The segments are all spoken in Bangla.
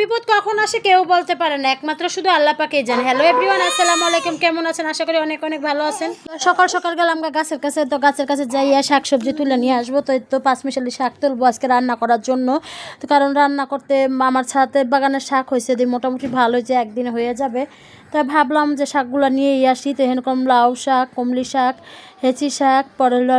বিপদ কখন আসে কেউ বলতে পারে না। একমাত্র শুধু আল্লাহ পাকেই জানে। হ্যালো এভরিওয়ান আসসালামু আলাইকুম। কেমন আছেন? আশা করি অনেক অনেক ভালো আছেন। সকাল সকাল গেলাম গাছের কাছে। তো গাছের কাছে যাইয়া শাক সবজি তুলে নিয়ে আসব। তো তো পাঁচ মিশালি শাক তুলবো আজকে রান্না করার জন্য। তো কারণ রান্না করতে আমার ছাতে বাগানের শাক হয়েছে। দিয়ে মোটামুটি ভালো যে একদিন হয়ে যাবে। তাই ভাবলাম যে শাকগুলো নিয়েই আসি। তো এরকম লাউ শাক, কমলি শাক, হেঁচি শাক, পরে হলো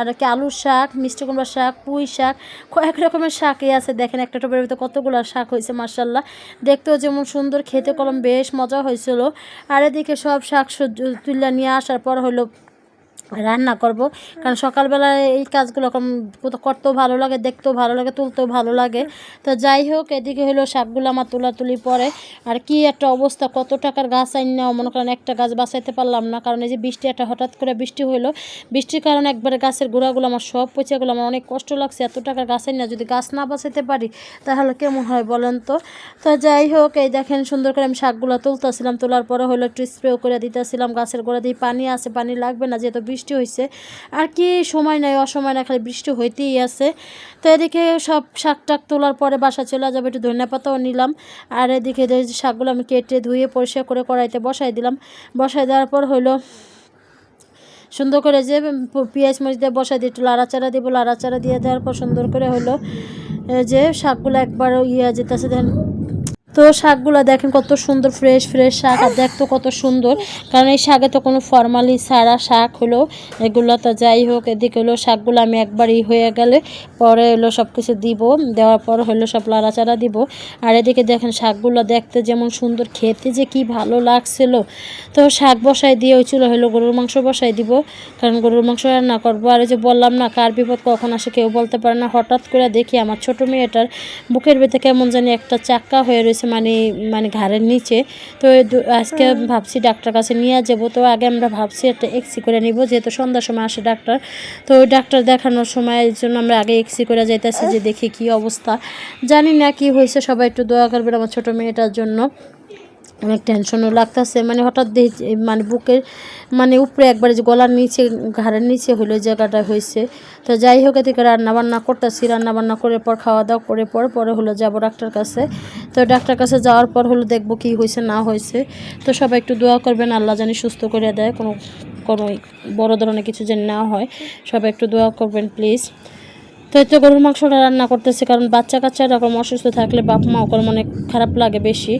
আর কি আলুর শাক, মিষ্টি কুমড়ার শাক, পুঁই শাক, কয়েক রকমের শাকই আছে। দেখেন একটা টোপের ভিতরে কতগুলো শাক হয়েছে মার্শাল্লাহ দেখতেও যেমন সুন্দর খেতে কলম বেশ মজা হয়েছিল। আর এদিকে সব শাক সবজি তুলে নিয়ে আসার পর হলো রান্না করব। কারণ সকালবেলা এই কাজগুলো কোথাও করতেও ভালো লাগে, দেখতেও ভালো লাগে, তুলতেও ভালো লাগে। তো যাই হোক, এদিকে হলো শাকগুলো আমার তোলাতুলি পরে। আর কি একটা অবস্থা, কত টাকার গাছ আইন না মনে করেন একটা গাছ বাঁচাইতে পারলাম না। কারণ এই যে বৃষ্টি, একটা হঠাৎ করে বৃষ্টি হলো বৃষ্টির কারণে একবারে গাছের গোড়াগুলো আমার সব পচেগুলো আমার অনেক কষ্ট লাগছে, এত টাকার গাছ আইন না যদি গাছ না বাঁচাইতে পারি, তাহলে কেমন হয় বলেন তো? তো যাই হোক, এই দেখেন সুন্দর করে আমি শাকগুলো তুলতেছিলাম। তোলার পরে হলো একটু স্প্রেও করে দিতেছিলাম, গাছের গোড়া দিয়ে পানি আছে, পানি লাগবে না, যেহেতু বৃষ্টি হয়েছে আর কি সময় নেই, অসময় না খালি বৃষ্টি হইতেই আছে। তো এদিকে সব শাক টাক তোলার পরে বাসা চলে যাবে, একটু ধনিয়া পাতাও নিলাম। আর এদিকে শাকগুলো আমি কেটে ধুয়ে পরিষ্কার করে কড়াইতে বসাই দিলাম। বসাই দেওয়ার পর হলো সুন্দর করে যে পেঁয়াজ মরিচ দিয়ে বসাই দিয়ে একটু লাড়াচাড়া দিব, লাড়াচাড়া দিয়ে দেওয়ার পর সুন্দর করে হলো যে শাকগুলো একবার ইয়ে যেতেছে, দেখেন তো শাকগুলো দেখেন কত সুন্দর ফ্রেশ ফ্রেশ শাক, আর দেখতো কত সুন্দর। কারণ এই শাকে তো কোনো ফর্মালি ছাড়া শাক হলো। এগুলো তো যাই হোক, এদিকে হলো শাকগুলো আমি একবারই হয়ে গেলে পরে হলো সব কিছু দিব। দেওয়ার পর হলো সব লাড়াচাড়া দিব। আর এদিকে দেখেন শাকগুলো দেখতে যেমন সুন্দর, খেতে যে কি ভালো লাগছিল। তো শাক বসাই দিয়ে ওই চুলো হলো গরুর মাংস বসাই দিব। কারণ গরুর মাংস রান্না করব। আর যে বললাম না, কার বিপদ কখন আসে কেউ বলতে পারে না। হঠাৎ করে দেখি আমার ছোট মেয়েটার বুকের ভেতরে কেমন জানি একটা চাক্কা হয়ে রয়েছে। মানে মানে ঘাড়ের নিচে। তো আজকে ভাবছি ডাক্তার কাছে নিয়ে যাব। তো আগে আমরা ভাবছি একটা এক্সি করে নিব, যেহেতু সন্ধ্যার সময় আসে ডাক্তার। তো ওই ডাক্তার দেখানোর সময় জন্য আমরা আগে এক্সি করে যাইতেছি যে দেখি কি অবস্থা। জানি না কি হয়েছে, সবাই একটু দোয়া করবেন আমার ছোট মেয়েটার জন্য। অনেক টেনশনও লাগতেছে। মানে হঠাৎ দেখি মানে বুকের মানে উপরে একবার যে গলার নিচে, ঘাড়ের নিচে হলো জায়গাটা হয়েছে। তো যাই হোক, এদিকে রান্না বান্না করতেছি। রান্না বান্না করে পর, খাওয়া দাওয়া করে পর, পরে হলো যাব ডাক্তার কাছে। তো ডাক্তার কাছে যাওয়ার পর হলো দেখব কি হয়েছে, না হয়েছে। তো সবাই একটু দোয়া করবেন, আল্লাহ জানি সুস্থ করে দেয়। কোনো কোনো বড় ধরনের কিছু যেন না হয়। সবাই একটু দোয়া করবেন প্লিজ তো গরুর মাংসটা রান্না করতেছে, কারণ বাচ্চা কাচ্চা এরকম অসুস্থ থাকলে বাপ মা ওকে অনেক খারাপ লাগে বেশি।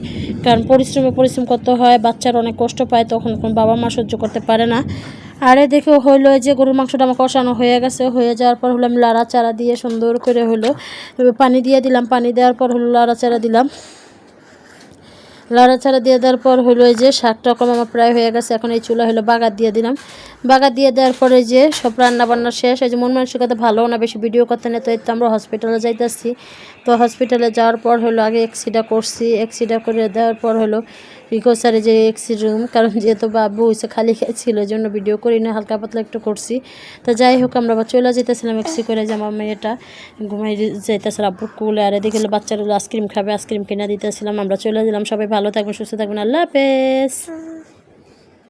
কারণ পরিশ্রমে পরিশ্রম করতে হয়, বাচ্চারা অনেক কষ্ট পায়, তখন কোন বাবা মা সহ্য করতে পারে না। আরে দেখে হইল যে গরুর মাংসটা আমার কষানো হয়ে গেছে, হয়ে যাওয়ার পর হলো আমি লাড়া চারা দিয়ে সুন্দর করে হলো পানি দিয়ে দিলাম, পানি দেওয়ার পর হলো লাড়া চারা দিলাম। লাড়া চারা দিয়ে দেওয়ার পর হলো যে শাকটা কম আমার প্রায় হয়ে গেছে, এখন এই চুলা হলো বাগার দিয়ে দিলাম। বাগার দিয়ে দেওয়ার পরে যে সব রান্না বান্না শেষ, এই যে মন মানসিকতা ভালো না, বেশি ভিডিও করতে নেই, তো এই তো আমরা হসপিটালে যাইতেছি। তো হসপিটালে যাওয়ার পর হলো আগে এক্সিটা করছি এক্সিটা করে দেওয়ার পর হলো রিকোসারে যে এক্সি রুম কারণ যেহেতু বাবু হয়েছে খালি ছিল এই জন্য ভিডিও করি না, হালকা পাতলা একটু করছি। তো যাই হোক, আমরা আবার চলে যেতেছিলাম এক্সি করে, যে আমার মেয়েটা ঘুমাই যাইতেছিল আব্বু কুলে, আর এদিকে বাচ্চাগুলো আইসক্রিম খাবে, আইসক্রিম কিনে দিতেছিলাম, আমরা চলে গেলাম, সবাই ভালো থাকবেন, সুস্থ থাকবেন, আল্লাহ হাফেজ।